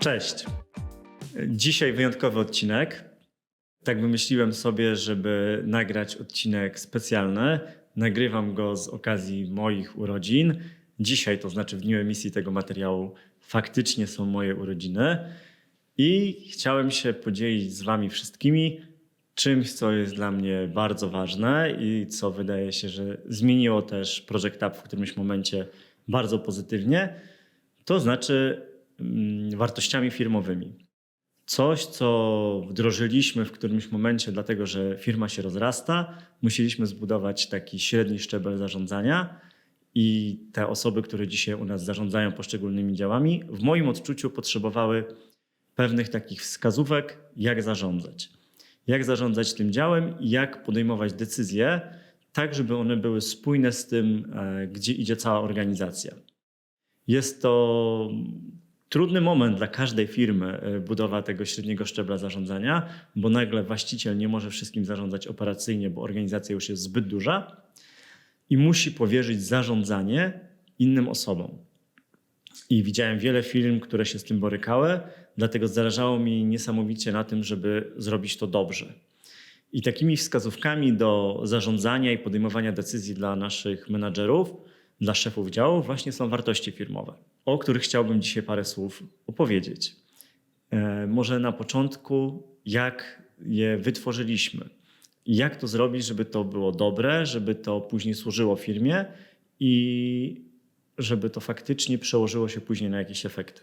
Cześć. Dzisiaj wyjątkowy odcinek. Tak wymyśliłem sobie, żeby nagrać odcinek specjalny. Nagrywam go z okazji moich urodzin. Dzisiaj, to znaczy w dniu emisji tego materiału, faktycznie są moje urodziny. I chciałem się podzielić z Wami wszystkimi czymś, co jest dla mnie bardzo ważne i co wydaje się, że zmieniło też Project Up w którymś momencie bardzo pozytywnie. To znaczy mm, wartościami firmowymi. Coś, co wdrożyliśmy w którymś momencie, dlatego że firma się rozrasta, musieliśmy zbudować taki średni szczebel zarządzania. I te osoby, które dzisiaj u nas zarządzają poszczególnymi działami, w moim odczuciu potrzebowały pewnych takich wskazówek, jak zarządzać. Jak zarządzać tym działem i jak podejmować decyzje, tak żeby one były spójne z tym, e, gdzie idzie cała organizacja. Jest to trudny moment dla każdej firmy e, budowa tego średniego szczebla zarządzania, bo nagle właściciel nie może wszystkim zarządzać operacyjnie, bo organizacja już jest zbyt duża i musi powierzyć zarządzanie innym osobom. I widziałem wiele firm, które się z tym borykały, dlatego zależało mi niesamowicie na tym, żeby zrobić to dobrze. I takimi wskazówkami do zarządzania i podejmowania decyzji dla naszych menadżerów, dla szefów działów, właśnie są wartości firmowe, o których chciałbym dzisiaj parę słów opowiedzieć. E, może na początku, jak je wytworzyliśmy. Jak to zrobić, żeby to było dobre, żeby to później służyło firmie i żeby to faktycznie przełożyło się później na jakieś efekty.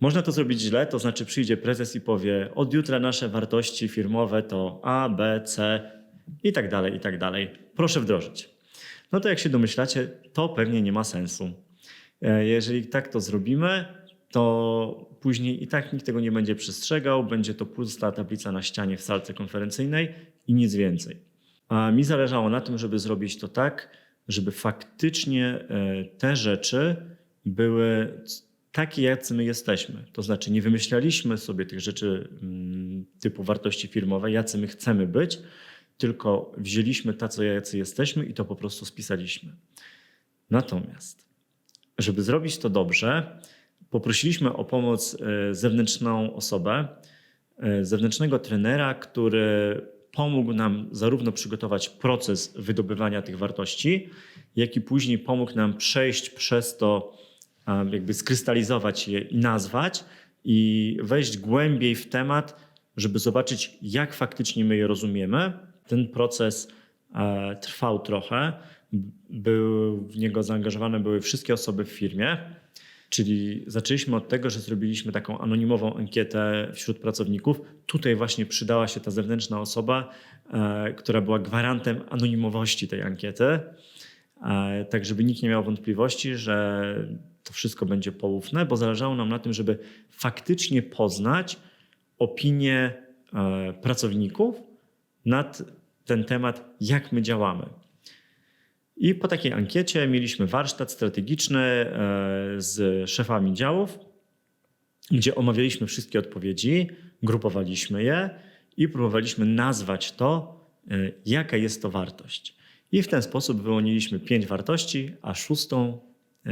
Można to zrobić źle, to znaczy przyjdzie prezes i powie: Od jutra nasze wartości firmowe to A, B, C i tak dalej, i tak dalej. Proszę wdrożyć. No to jak się domyślacie, to pewnie nie ma sensu. E, jeżeli tak to zrobimy, to później i tak nikt tego nie będzie przestrzegał, będzie to pusta tablica na ścianie w salce konferencyjnej i nic więcej. A mi zależało na tym, żeby zrobić to tak, żeby faktycznie e, te rzeczy były takie, jacy my jesteśmy. To znaczy, nie wymyślaliśmy sobie tych rzeczy mm, typu wartości firmowe, jacy my chcemy być, tylko wzięliśmy tacy, jacy jesteśmy i to po prostu spisaliśmy. Natomiast, żeby zrobić to dobrze, poprosiliśmy o pomoc e, zewnętrzną osobę, e, zewnętrznego trenera, który pomógł nam zarówno przygotować proces wydobywania tych wartości, jak i później pomógł nam przejść przez to, jakby skrystalizować je i nazwać i wejść głębiej w temat, żeby zobaczyć, jak faktycznie my je rozumiemy. Ten proces e, trwał trochę. Był, w niego zaangażowane były wszystkie osoby w firmie. Czyli zaczęliśmy od tego, że zrobiliśmy taką anonimową ankietę wśród pracowników. Tutaj właśnie przydała się ta zewnętrzna osoba, e, która była gwarantem anonimowości tej ankiety, e, tak żeby nikt nie miał wątpliwości, że to wszystko będzie poufne, bo zależało nam na tym, żeby faktycznie poznać opinię e, pracowników nad ten temat, jak my działamy. I po takiej ankiecie mieliśmy warsztat strategiczny e, z szefami działów, gdzie omawialiśmy wszystkie odpowiedzi, grupowaliśmy je i próbowaliśmy nazwać to, e, jaka jest to wartość. I w ten sposób wyłoniliśmy pięć wartości, a szóstą, e,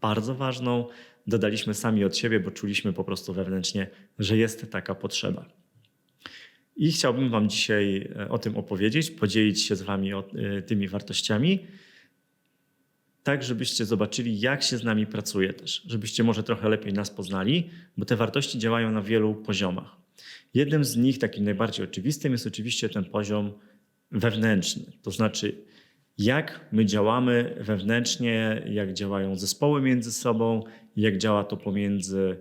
bardzo ważną, dodaliśmy sami od siebie, bo czuliśmy po prostu wewnętrznie, że jest taka potrzeba. I chciałbym Wam dzisiaj e, o tym opowiedzieć, podzielić się z Wami o, e, tymi wartościami, tak żebyście zobaczyli, jak się z nami pracuje też, żebyście może trochę lepiej nas poznali, bo te wartości działają na wielu poziomach. Jednym z nich, takim najbardziej oczywistym, jest oczywiście ten poziom wewnętrzny, to znaczy jak my działamy wewnętrznie, jak działają zespoły między sobą, jak działa to pomiędzy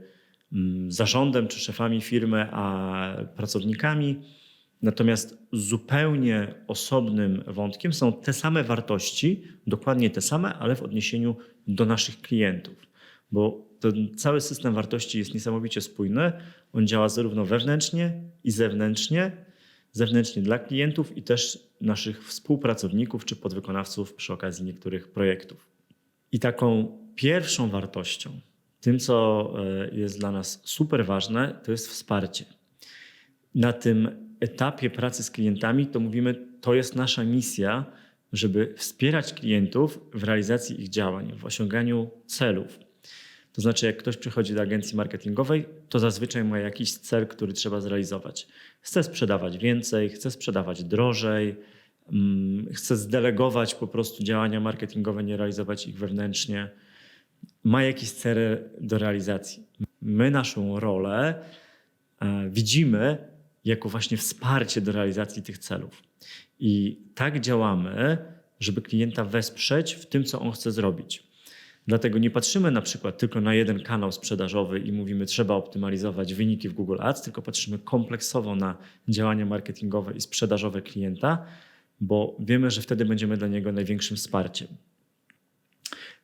zarządem czy szefami firmy, a pracownikami. Natomiast zupełnie osobnym wątkiem są te same wartości, dokładnie te same, ale w odniesieniu do naszych klientów. Bo ten cały system wartości jest niesamowicie spójny. On działa zarówno wewnętrznie i zewnętrznie. Zewnętrznie dla klientów i też naszych współpracowników czy podwykonawców przy okazji niektórych projektów. I taką pierwszą wartością, tym, co e, jest dla nas super ważne, to jest wsparcie. Na tym etapie pracy z klientami to mówimy, to jest nasza misja, żeby wspierać klientów w realizacji ich działań, w osiąganiu celów. To znaczy, jak ktoś przychodzi do agencji marketingowej, to zazwyczaj ma jakiś cel, który trzeba zrealizować. Chce sprzedawać więcej, chce sprzedawać drożej, mm, chce zdelegować po prostu działania marketingowe, nie realizować ich wewnętrznie. Ma jakiś cel do realizacji. My naszą rolę e, widzimy jako właśnie wsparcie do realizacji tych celów. I tak działamy, żeby klienta wesprzeć w tym, co on chce zrobić. Dlatego nie patrzymy na przykład tylko na jeden kanał sprzedażowy i mówimy, trzeba optymalizować wyniki w Google Ads, tylko patrzymy kompleksowo na działania marketingowe i sprzedażowe klienta, bo wiemy, że wtedy będziemy dla niego największym wsparciem.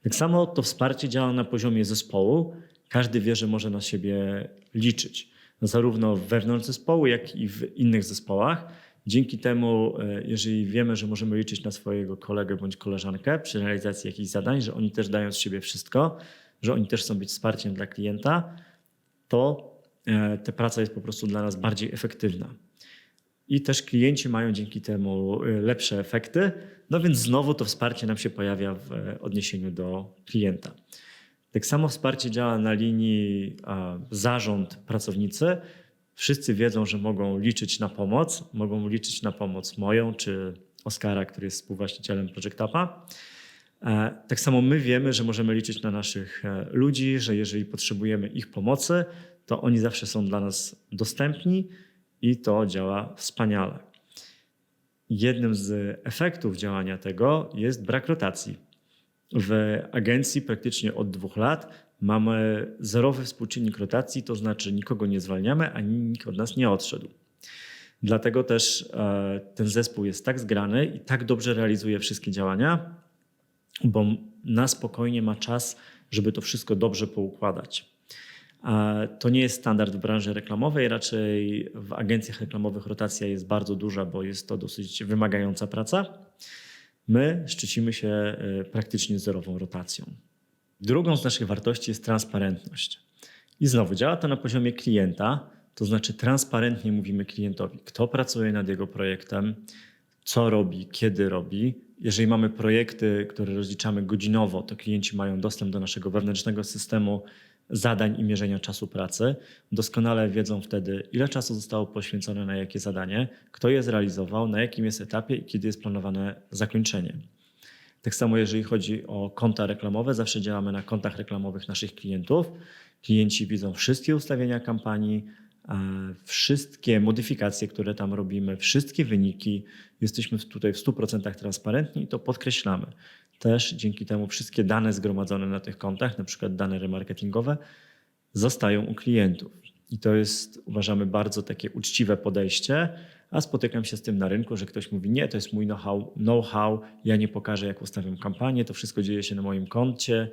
Tak samo to wsparcie działa na poziomie zespołu. Każdy wie, że może na siebie liczyć, zarówno wewnątrz zespołu, jak i w innych zespołach. Dzięki temu, e, jeżeli wiemy, że możemy liczyć na swojego kolegę bądź koleżankę przy realizacji jakichś zadań, że oni też dają z siebie wszystko, że oni też chcą być wsparciem dla klienta, to e, ta praca jest po prostu dla nas bardziej efektywna. I też klienci mają dzięki temu e, lepsze efekty, no więc znowu to wsparcie nam się pojawia w odniesieniu do klienta. Tak samo wsparcie działa na linii zarząd pracownicy, Wszyscy wiedzą, że mogą liczyć na pomoc. Mogą liczyć na pomoc moją czy Oskara, który jest współwłaścicielem Project Upa. E, tak samo my wiemy, że możemy liczyć na naszych e, ludzi, że jeżeli potrzebujemy ich pomocy, to oni zawsze są dla nas dostępni i to działa wspaniale. Jednym z efektów działania tego jest brak rotacji. W agencji praktycznie od dwóch lat mamy zerowy współczynnik rotacji, to znaczy nikogo nie zwalniamy, ani nikt od nas nie odszedł. Dlatego też e, ten zespół jest tak zgrany i tak dobrze realizuje wszystkie działania, bo na spokojnie ma czas, żeby to wszystko dobrze poukładać. To nie jest standard w branży reklamowej, raczej w agencjach reklamowych rotacja jest bardzo duża, bo jest to dosyć wymagająca praca. My szczycimy się e, praktycznie zerową rotacją. Drugą z naszych wartości jest transparentność. I znowu działa to na poziomie klienta, to znaczy transparentnie mówimy klientowi, kto pracuje nad jego projektem, co robi, kiedy robi. Jeżeli mamy projekty, które rozliczamy godzinowo, to klienci mają dostęp do naszego wewnętrznego systemu zadań i mierzenia czasu pracy. Doskonale wiedzą wtedy, ile czasu zostało poświęcone na jakie zadanie, kto je zrealizował, na jakim jest etapie i kiedy jest planowane zakończenie. Tak samo jeżeli chodzi o konta reklamowe, zawsze działamy na kontach reklamowych naszych klientów. Klienci widzą wszystkie ustawienia kampanii, wszystkie modyfikacje, które tam robimy, wszystkie wyniki. Jesteśmy tutaj w 100% transparentni i to podkreślamy. Też dzięki temu wszystkie dane zgromadzone na tych kontach, na przykład dane remarketingowe, zostają u klientów. I to jest, uważamy, bardzo takie uczciwe podejście, a spotykam się z tym na rynku, że ktoś mówi: Nie, to jest mój know-how, know-how, ja nie pokażę, jak ustawiam kampanię, to wszystko dzieje się na moim koncie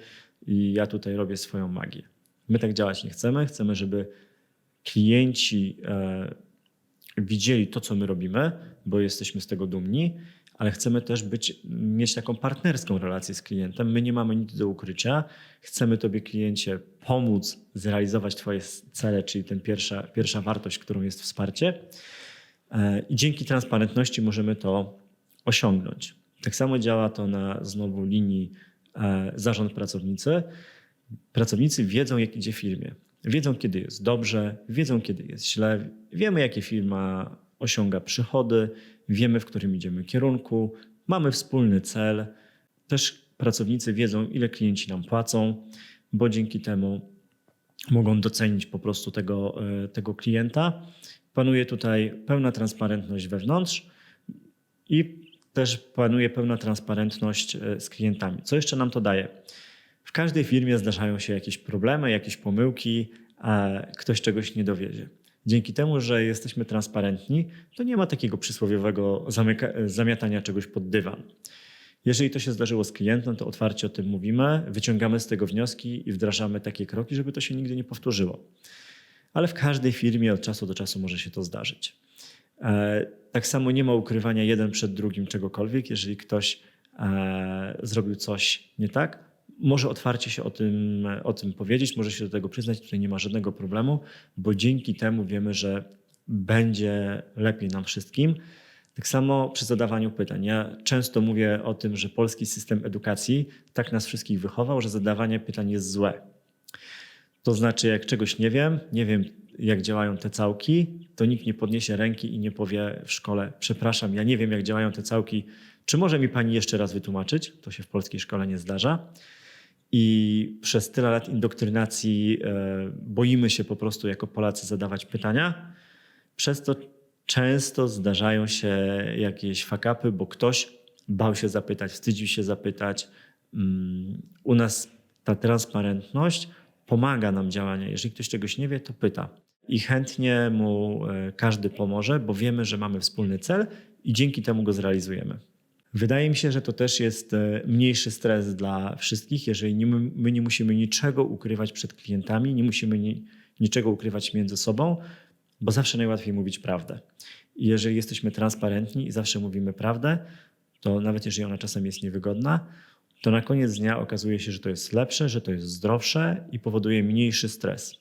i ja tutaj robię swoją magię. My tak działać nie chcemy. Chcemy, żeby klienci e, widzieli to, co my robimy, bo jesteśmy z tego dumni, ale chcemy też być, mieć taką partnerską relację z klientem. My nie mamy nic do ukrycia. Chcemy Tobie, kliencie, pomóc zrealizować Twoje cele, czyli ten pierwsza, pierwsza wartość, którą jest wsparcie. E, I dzięki transparentności możemy to osiągnąć. Tak samo działa to na znowu linii e, zarząd pracownicy. Pracownicy wiedzą, jak idzie firmie. Wiedzą, kiedy jest dobrze, wiedzą, kiedy jest źle. Wiemy, jakie firma osiąga przychody, wiemy, w którym idziemy kierunku, mamy wspólny cel. Też pracownicy wiedzą, ile klienci nam płacą, bo dzięki temu mogą docenić po prostu tego, e, tego klienta Panuje tutaj pełna transparentność wewnątrz i też panuje pełna transparentność e, z klientami. Co jeszcze nam to daje? W każdej firmie zdarzają się jakieś problemy, jakieś pomyłki, ktoś czegoś nie dowiedzie. Dzięki temu, że jesteśmy transparentni, to nie ma takiego przysłowiowego zamiatania czegoś pod dywan. Jeżeli to się zdarzyło z klientem, to otwarcie o tym mówimy, wyciągamy z tego wnioski i wdrażamy takie kroki, żeby to się nigdy nie powtórzyło ale w każdej firmie od czasu do czasu może się to zdarzyć. E, tak samo nie ma ukrywania jeden przed drugim czegokolwiek. Jeżeli ktoś e, zrobił coś nie tak, może otwarcie się o tym, o tym powiedzieć, może się do tego przyznać. Tutaj nie ma żadnego problemu, bo dzięki temu wiemy, że będzie lepiej nam wszystkim. Tak samo przy zadawaniu pytań. Ja często mówię o tym, że polski system edukacji tak nas wszystkich wychował, że zadawanie pytań jest złe. To znaczy, jak czegoś nie wiem, nie wiem, jak działają te całki, to nikt nie podniesie ręki i nie powie w szkole: Przepraszam, ja nie wiem, jak działają te całki. Czy może mi pani jeszcze raz wytłumaczyć? To się w polskiej szkole nie zdarza. I przez tyle lat indoktrynacji e, boimy się po prostu jako Polacy zadawać pytania. Przez to często zdarzają się jakieś fakapy, bo ktoś bał się zapytać, wstydził się zapytać. Mm, u nas ta transparentność pomaga nam działania. Jeżeli ktoś czegoś nie wie, to pyta. I chętnie mu e, każdy pomoże, bo wiemy, że mamy wspólny cel i dzięki temu go zrealizujemy. Wydaje mi się, że to też jest e, mniejszy stres dla wszystkich, jeżeli nie, my nie musimy niczego ukrywać przed klientami, nie musimy ni, niczego ukrywać między sobą, bo zawsze najłatwiej mówić prawdę. I jeżeli jesteśmy transparentni i zawsze mówimy prawdę, to nawet jeżeli ona czasem jest niewygodna, to na koniec dnia okazuje się, że to jest lepsze, że to jest zdrowsze i powoduje mniejszy stres.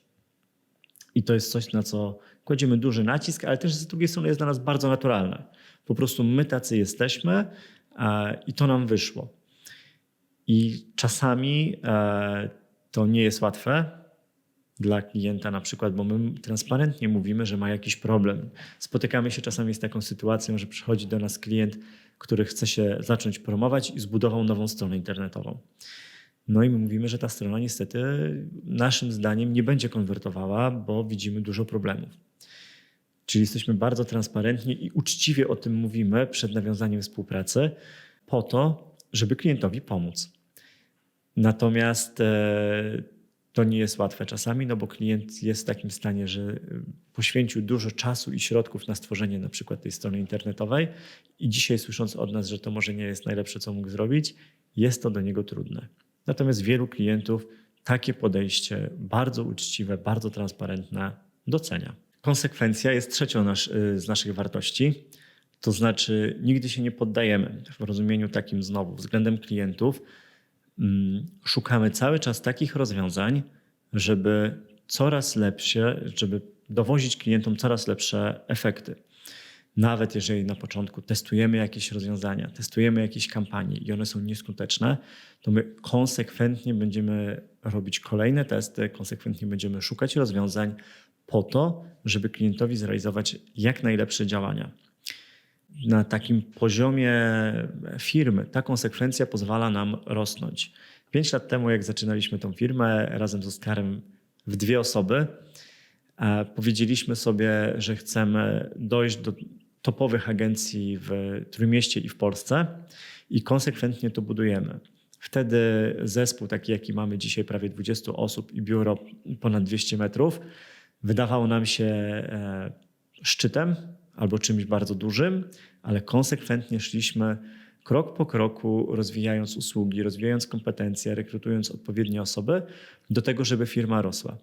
I to jest coś, na co kładziemy duży nacisk, ale też z drugiej strony jest dla nas bardzo naturalne. Po prostu my tacy jesteśmy i to nam wyszło. I czasami e, to nie jest łatwe dla klienta na przykład, bo my transparentnie mówimy, że ma jakiś problem. Spotykamy się czasami z taką sytuacją, że przychodzi do nas klient, który chce się zacząć promować i zbudował nową stronę internetową. No i my mówimy, że ta strona niestety naszym zdaniem nie będzie konwertowała, bo widzimy dużo problemów. Czyli jesteśmy bardzo transparentni i uczciwie o tym mówimy przed nawiązaniem współpracy, po to, żeby klientowi pomóc. Natomiast e, to nie jest łatwe czasami, no bo klient jest w takim stanie, że e, poświęcił dużo czasu i środków na stworzenie na przykład tej strony internetowej i dzisiaj słysząc od nas, że to może nie jest najlepsze, co mógł zrobić, jest to do niego trudne. Natomiast wielu klientów takie podejście bardzo uczciwe, bardzo transparentne docenia. Konsekwencja jest trzecią nasz, y, z naszych wartości. To znaczy, nigdy się nie poddajemy w rozumieniu takim znowu względem klientów. Mm, szukamy cały czas takich rozwiązań, żeby coraz lepsze, żeby dowozić klientom coraz lepsze efekty. Nawet jeżeli na początku testujemy jakieś rozwiązania, testujemy jakieś kampanie i one są nieskuteczne, to my konsekwentnie będziemy robić kolejne testy, konsekwentnie będziemy szukać rozwiązań, po to, żeby klientowi zrealizować jak najlepsze działania. Na takim poziomie firmy ta konsekwencja pozwala nam rosnąć. Pięć lat temu, jak zaczynaliśmy tą firmę razem z Oskarem w dwie osoby, e, powiedzieliśmy sobie, że chcemy dojść do topowych agencji w Trójmieście i w Polsce i konsekwentnie to budujemy. Wtedy zespół taki, jaki mamy dzisiaj, prawie 20 osób i biuro ponad 200 metrów, wydawał nam się e, szczytem albo czymś bardzo dużym, ale konsekwentnie szliśmy krok po kroku, rozwijając usługi, rozwijając kompetencje, rekrutując odpowiednie osoby do tego, żeby firma rosła.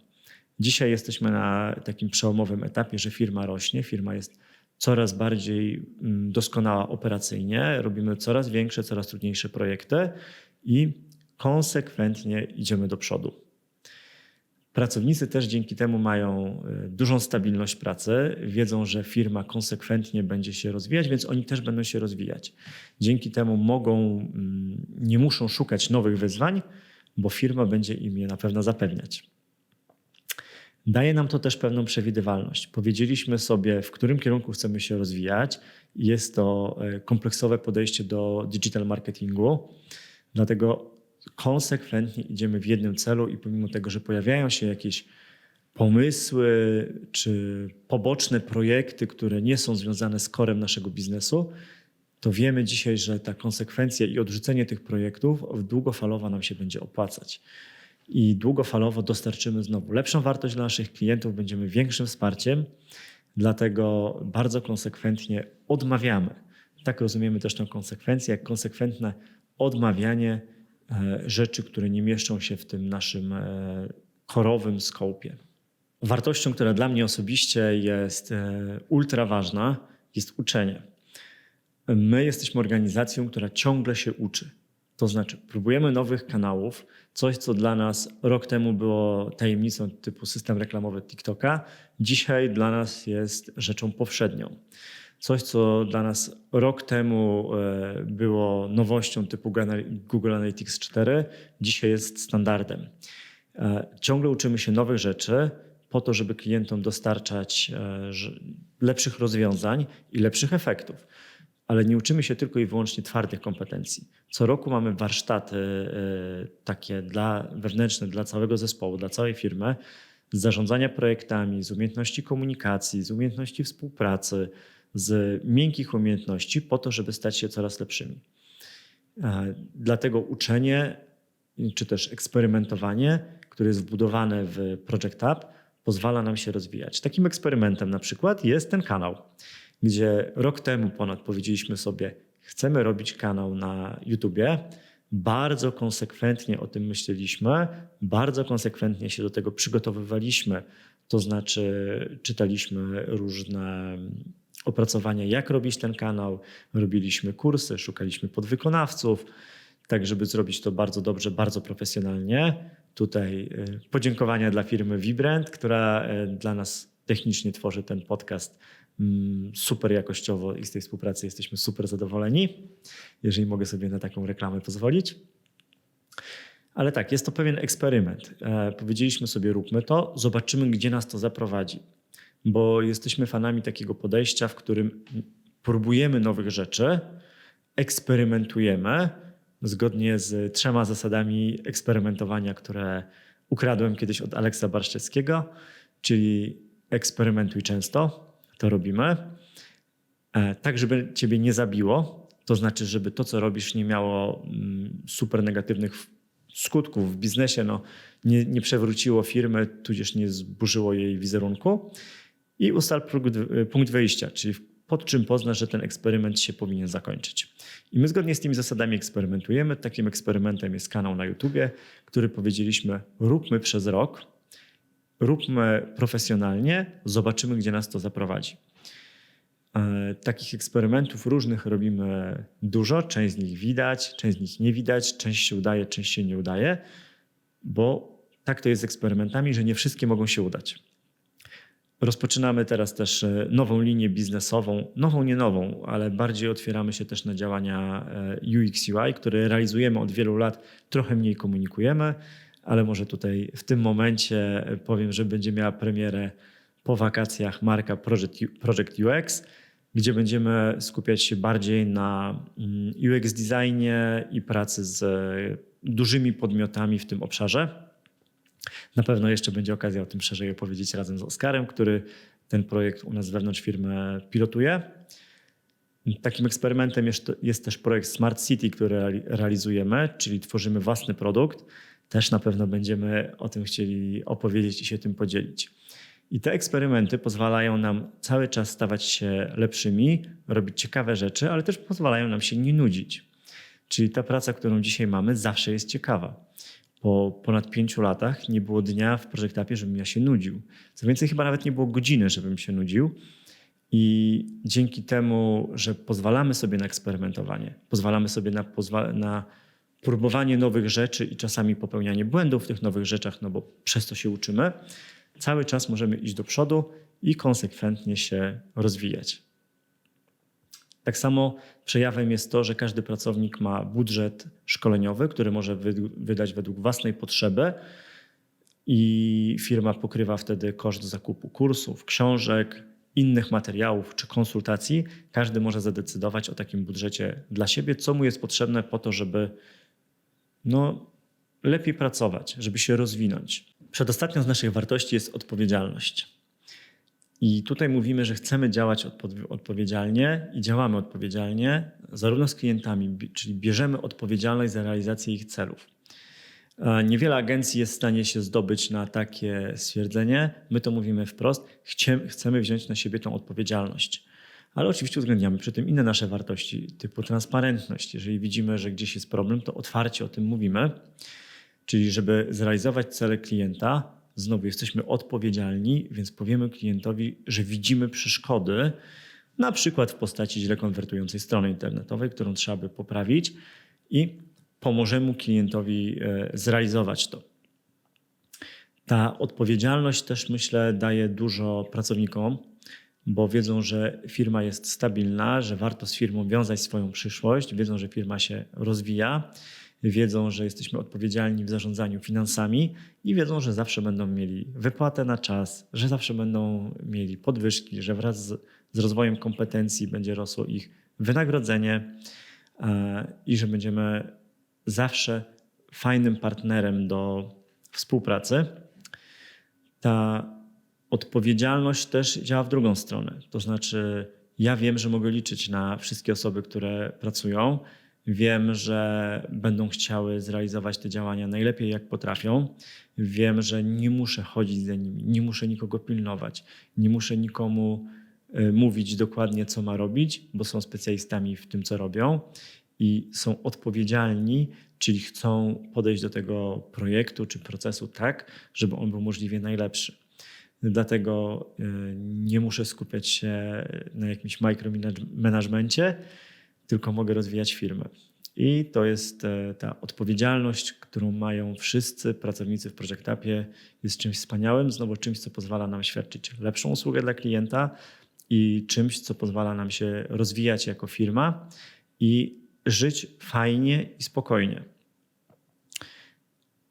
Dzisiaj jesteśmy na takim przełomowym etapie, że firma rośnie, firma jest coraz bardziej mm, doskonała operacyjnie, robimy coraz większe, coraz trudniejsze projekty i konsekwentnie idziemy do przodu. Pracownicy też dzięki temu mają y, dużą stabilność pracy, wiedzą, że firma konsekwentnie będzie się rozwijać, więc oni też będą się rozwijać. Dzięki temu mogą, mm, nie muszą szukać nowych wyzwań, bo firma będzie im je na pewno zapewniać. Daje nam to też pewną przewidywalność. Powiedzieliśmy sobie, w którym kierunku chcemy się rozwijać. Jest to y, kompleksowe podejście do digital marketingu. Dlatego konsekwentnie idziemy w jednym celu i pomimo tego, że pojawiają się jakieś pomysły czy poboczne projekty, które nie są związane z korem naszego biznesu, to wiemy dzisiaj, że ta konsekwencja i odrzucenie tych projektów długofalowo nam się będzie opłacać. I długofalowo dostarczymy znowu lepszą wartość dla naszych klientów, będziemy większym wsparciem, dlatego bardzo konsekwentnie odmawiamy. Tak rozumiemy też tę konsekwencję, jak konsekwentne odmawianie rzeczy, które nie mieszczą się w tym naszym e, korowym skopie. Wartością, która dla mnie osobiście jest e, ultra ważna, jest uczenie. My jesteśmy organizacją, która ciągle się uczy. To znaczy, próbujemy nowych kanałów, coś, co dla nas rok temu było tajemnicą typu system reklamowy TikToka, dzisiaj dla nas jest rzeczą powszednią. Coś, co dla nas rok temu e, było nowością typu Google Analytics 4, dzisiaj jest standardem. E, ciągle uczymy się nowych rzeczy po to, żeby klientom dostarczać lepszych rozwiązań i lepszych efektów. Ale nie uczymy się tylko i wyłącznie twardych kompetencji. Co roku mamy warsztaty takie dla, wewnętrzne dla całego zespołu, dla całej firmy, z zarządzania projektami, z umiejętności komunikacji, z umiejętności współpracy, z miękkich umiejętności po to, żeby stać się coraz lepszymi. E, dlatego uczenie czy też eksperymentowanie, które jest wbudowane w Project Hub, pozwala nam się rozwijać. Takim eksperymentem na przykład jest ten kanał, gdzie rok temu ponad powiedzieliśmy sobie, chcemy robić kanał na YouTubie, bardzo konsekwentnie o tym myśleliśmy, bardzo konsekwentnie się do tego przygotowywaliśmy. To znaczy, czytaliśmy różne opracowania, jak robić ten kanał, robiliśmy kursy, szukaliśmy podwykonawców, tak żeby zrobić to bardzo dobrze, bardzo profesjonalnie. Tutaj y, podziękowania dla firmy Vibrant, która y, dla nas technicznie tworzy ten podcast Mm, super jakościowo i z tej współpracy jesteśmy super zadowoleni, jeżeli mogę sobie na taką reklamę pozwolić. Ale tak, jest to pewien eksperyment. E, powiedzieliśmy sobie, róbmy to, zobaczymy, gdzie nas to zaprowadzi. Bo jesteśmy fanami takiego podejścia, w którym próbujemy nowych rzeczy, eksperymentujemy zgodnie z trzema zasadami eksperymentowania, które ukradłem kiedyś od Aleksa Barszczewskiego, czyli eksperymentuj często, to robimy, e, tak żeby ciebie nie zabiło, to znaczy, żeby to, co robisz, nie miało mm, super negatywnych skutków w biznesie, no, nie, nie przewróciło firmy, tudzież nie zburzyło jej wizerunku. I ustal punkt wyjścia, czyli pod czym poznasz, że ten eksperyment się powinien zakończyć. I my zgodnie z tymi zasadami eksperymentujemy. Takim eksperymentem jest kanał na YouTubie, który powiedzieliśmy, róbmy przez rok róbmy profesjonalnie, zobaczymy, gdzie nas to zaprowadzi. E, takich eksperymentów różnych robimy dużo, część z nich widać, część z nich nie widać, część się udaje, część się nie udaje, bo tak to jest z eksperymentami, że nie wszystkie mogą się udać. Rozpoczynamy teraz też e, nową linię biznesową, nową, nie nową, ale bardziej otwieramy się też na działania e, UX UI, które realizujemy od wielu lat, trochę mniej komunikujemy ale może tutaj w tym momencie powiem, że będzie miała premierę po wakacjach marka Project, Project UX, gdzie będziemy skupiać się bardziej na mm, UX designie i pracy z dużymi podmiotami w tym obszarze. Na pewno jeszcze będzie okazja o tym szerzej opowiedzieć razem z Oskarem, który ten projekt u nas wewnątrz firmy pilotuje. Takim eksperymentem jest, jest też projekt Smart City, który realizujemy, czyli tworzymy własny produkt też na pewno będziemy o tym chcieli opowiedzieć i się tym podzielić. I te eksperymenty pozwalają nam cały czas stawać się lepszymi, robić ciekawe rzeczy, ale też pozwalają nam się nie nudzić. Czyli ta praca, którą dzisiaj mamy, zawsze jest ciekawa. Po ponad pięciu latach nie było dnia w projektapie, żebym ja się nudził. Co więcej, chyba nawet nie było godziny, żebym się nudził. I dzięki temu, że pozwalamy sobie na eksperymentowanie, pozwalamy sobie na, pozwa na próbowanie nowych rzeczy i czasami popełnianie błędów w tych nowych rzeczach, no bo przez to się uczymy, cały czas możemy iść do przodu i konsekwentnie się rozwijać. Tak samo przejawem jest to, że każdy pracownik ma budżet szkoleniowy, który może wydać według własnej potrzeby i firma pokrywa wtedy koszt zakupu kursów, książek, innych materiałów czy konsultacji. Każdy może zadecydować o takim budżecie dla siebie, co mu jest potrzebne po to, żeby no, lepiej pracować, żeby się rozwinąć. Przedostatnią z naszych wartości jest odpowiedzialność. I tutaj mówimy, że chcemy działać odpowiedzialnie i działamy odpowiedzialnie, zarówno z klientami, czyli bierzemy odpowiedzialność za realizację ich celów. Niewiele agencji jest w stanie się zdobyć na takie stwierdzenie. My to mówimy wprost. Chcemy wziąć na siebie tą odpowiedzialność ale oczywiście uwzględniamy przy tym inne nasze wartości, typu transparentność. Jeżeli widzimy, że gdzieś jest problem, to otwarcie o tym mówimy. Czyli, żeby zrealizować cele klienta, znowu jesteśmy odpowiedzialni, więc powiemy klientowi, że widzimy przeszkody, na przykład w postaci źle konwertującej strony internetowej, którą trzeba by poprawić i pomożemy klientowi e, zrealizować to. Ta odpowiedzialność też myślę daje dużo pracownikom, bo wiedzą, że firma jest stabilna, że warto z firmą wiązać swoją przyszłość, wiedzą, że firma się rozwija, wiedzą, że jesteśmy odpowiedzialni w zarządzaniu finansami i wiedzą, że zawsze będą mieli wypłatę na czas, że zawsze będą mieli podwyżki, że wraz z, z rozwojem kompetencji będzie rosło ich wynagrodzenie e, i że będziemy zawsze fajnym partnerem do współpracy. Ta odpowiedzialność też działa w drugą stronę. To znaczy, ja wiem, że mogę liczyć na wszystkie osoby, które pracują. Wiem, że będą chciały zrealizować te działania najlepiej, jak potrafią. Wiem, że nie muszę chodzić za nimi, nie muszę nikogo pilnować, nie muszę nikomu y, mówić dokładnie, co ma robić, bo są specjalistami w tym, co robią i są odpowiedzialni, czyli chcą podejść do tego projektu czy procesu tak, żeby on był możliwie najlepszy. Dlatego y, nie muszę skupiać się na jakimś mikromanagemencie, tylko mogę rozwijać firmę. I to jest e, ta odpowiedzialność, którą mają wszyscy pracownicy w Project Upie, jest czymś wspaniałym, znowu czymś, co pozwala nam świadczyć lepszą usługę dla klienta i czymś, co pozwala nam się rozwijać jako firma i żyć fajnie i spokojnie.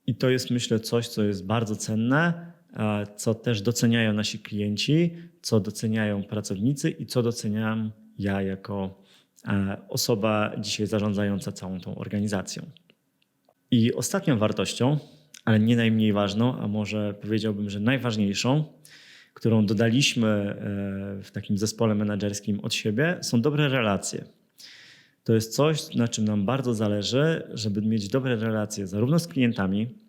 I to jest, myślę, coś, co jest bardzo cenne, co też doceniają nasi klienci, co doceniają pracownicy i co doceniam ja jako osoba dzisiaj zarządzająca całą tą organizacją. I ostatnią wartością, ale nie najmniej ważną, a może powiedziałbym, że najważniejszą, którą dodaliśmy e, w takim zespole menedżerskim od siebie, są dobre relacje. To jest coś, na czym nam bardzo zależy, żeby mieć dobre relacje zarówno z klientami,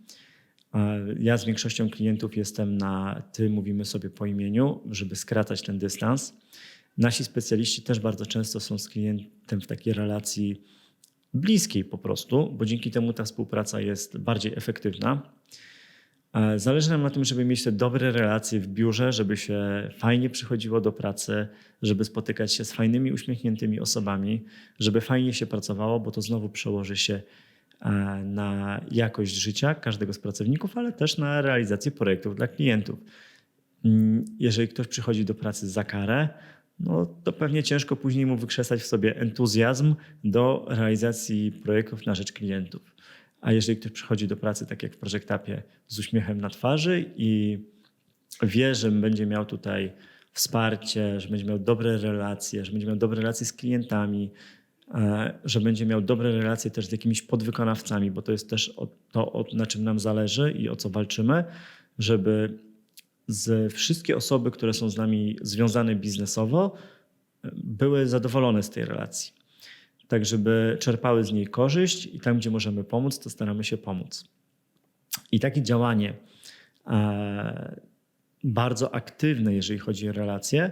ja z większością klientów jestem na ty, mówimy sobie po imieniu, żeby skracać ten dystans. Nasi specjaliści też bardzo często są z klientem w takiej relacji bliskiej po prostu, bo dzięki temu ta współpraca jest bardziej efektywna. Zależy nam na tym, żeby mieć te dobre relacje w biurze, żeby się fajnie przychodziło do pracy, żeby spotykać się z fajnymi, uśmiechniętymi osobami, żeby fajnie się pracowało, bo to znowu przełoży się E, na jakość życia każdego z pracowników, ale też na realizację projektów dla klientów. Mm, jeżeli ktoś przychodzi do pracy za karę, no to pewnie ciężko później mu wykrzesać w sobie entuzjazm do realizacji projektów na rzecz klientów. A jeżeli ktoś przychodzi do pracy, tak jak w Projectapie, z uśmiechem na twarzy i wie, że będzie miał tutaj wsparcie, że będzie miał dobre relacje, że będzie miał dobre relacje z klientami, E, że będzie miał dobre relacje też z jakimiś podwykonawcami, bo to jest też to, na czym nam zależy i o co walczymy, żeby z wszystkie osoby, które są z nami związane biznesowo, były zadowolone z tej relacji. Tak, żeby czerpały z niej korzyść i tam, gdzie możemy pomóc, to staramy się pomóc. I takie działanie e, bardzo aktywne, jeżeli chodzi o relacje,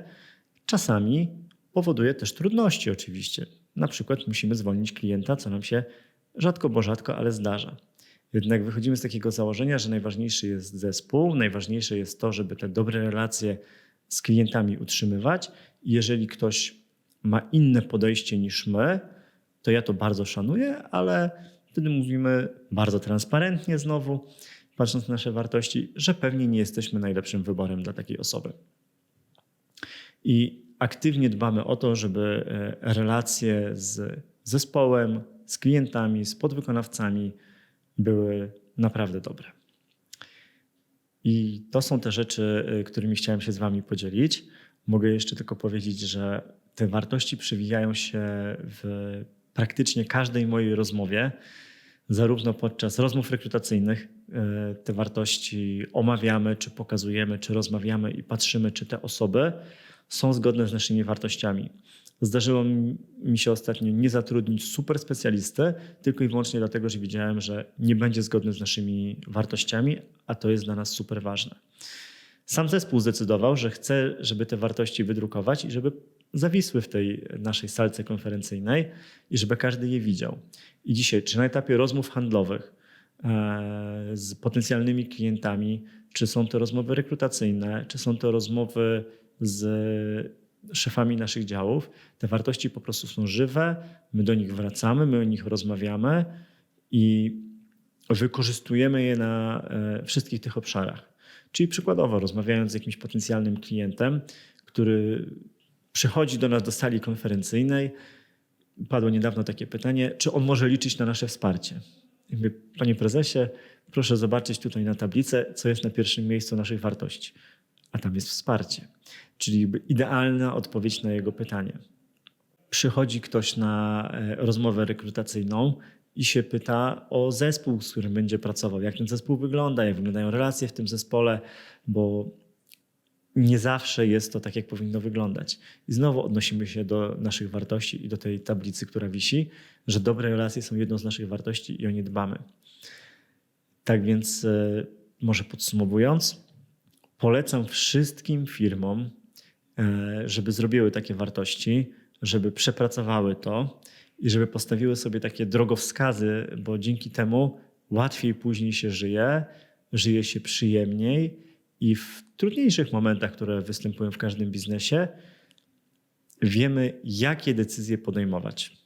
czasami powoduje też trudności oczywiście na przykład musimy zwolnić klienta, co nam się rzadko, bo rzadko, ale zdarza. Jednak wychodzimy z takiego założenia, że najważniejszy jest zespół, najważniejsze jest to, żeby te dobre relacje z klientami utrzymywać. Jeżeli ktoś ma inne podejście niż my, to ja to bardzo szanuję, ale wtedy mówimy bardzo transparentnie znowu, patrząc na nasze wartości, że pewnie nie jesteśmy najlepszym wyborem dla takiej osoby. I aktywnie dbamy o to, żeby e, relacje z zespołem, z klientami, z podwykonawcami były naprawdę dobre. I to są te rzeczy, e, którymi chciałem się z Wami podzielić. Mogę jeszcze tylko powiedzieć, że te wartości przewijają się w praktycznie każdej mojej rozmowie, zarówno podczas rozmów rekrutacyjnych. E, te wartości omawiamy, czy pokazujemy, czy rozmawiamy i patrzymy, czy te osoby są zgodne z naszymi wartościami. Zdarzyło mi się ostatnio nie zatrudnić super specjalisty, tylko i wyłącznie dlatego, że widziałem, że nie będzie zgodny z naszymi wartościami, a to jest dla nas super ważne. Sam zespół zdecydował, że chce, żeby te wartości wydrukować i żeby zawisły w tej naszej salce konferencyjnej i żeby każdy je widział. I dzisiaj, czy na etapie rozmów handlowych e, z potencjalnymi klientami, czy są to rozmowy rekrutacyjne, czy są to rozmowy z szefami naszych działów. Te wartości po prostu są żywe, my do nich wracamy, my o nich rozmawiamy i wykorzystujemy je na e, wszystkich tych obszarach. Czyli przykładowo, rozmawiając z jakimś potencjalnym klientem, który przychodzi do nas do sali konferencyjnej, padło niedawno takie pytanie, czy on może liczyć na nasze wsparcie. I mówię, Panie prezesie, proszę zobaczyć tutaj na tablicę, co jest na pierwszym miejscu naszych wartości. A tam jest wsparcie, czyli idealna odpowiedź na jego pytanie. Przychodzi ktoś na e, rozmowę rekrutacyjną i się pyta o zespół, z którym będzie pracował, jak ten zespół wygląda, jak wyglądają relacje w tym zespole, bo nie zawsze jest to tak, jak powinno wyglądać. I znowu odnosimy się do naszych wartości i do tej tablicy, która wisi, że dobre relacje są jedną z naszych wartości i o nie dbamy. Tak więc, e, może podsumowując, polecam wszystkim firmom, żeby zrobiły takie wartości, żeby przepracowały to i żeby postawiły sobie takie drogowskazy, bo dzięki temu łatwiej później się żyje, żyje się przyjemniej i w trudniejszych momentach, które występują w każdym biznesie, wiemy, jakie decyzje podejmować.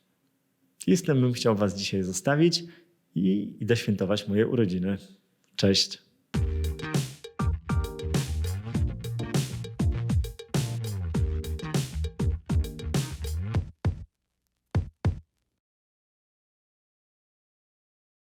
Tym bym chciał Was dzisiaj zostawić i idę świętować moje urodziny. Cześć.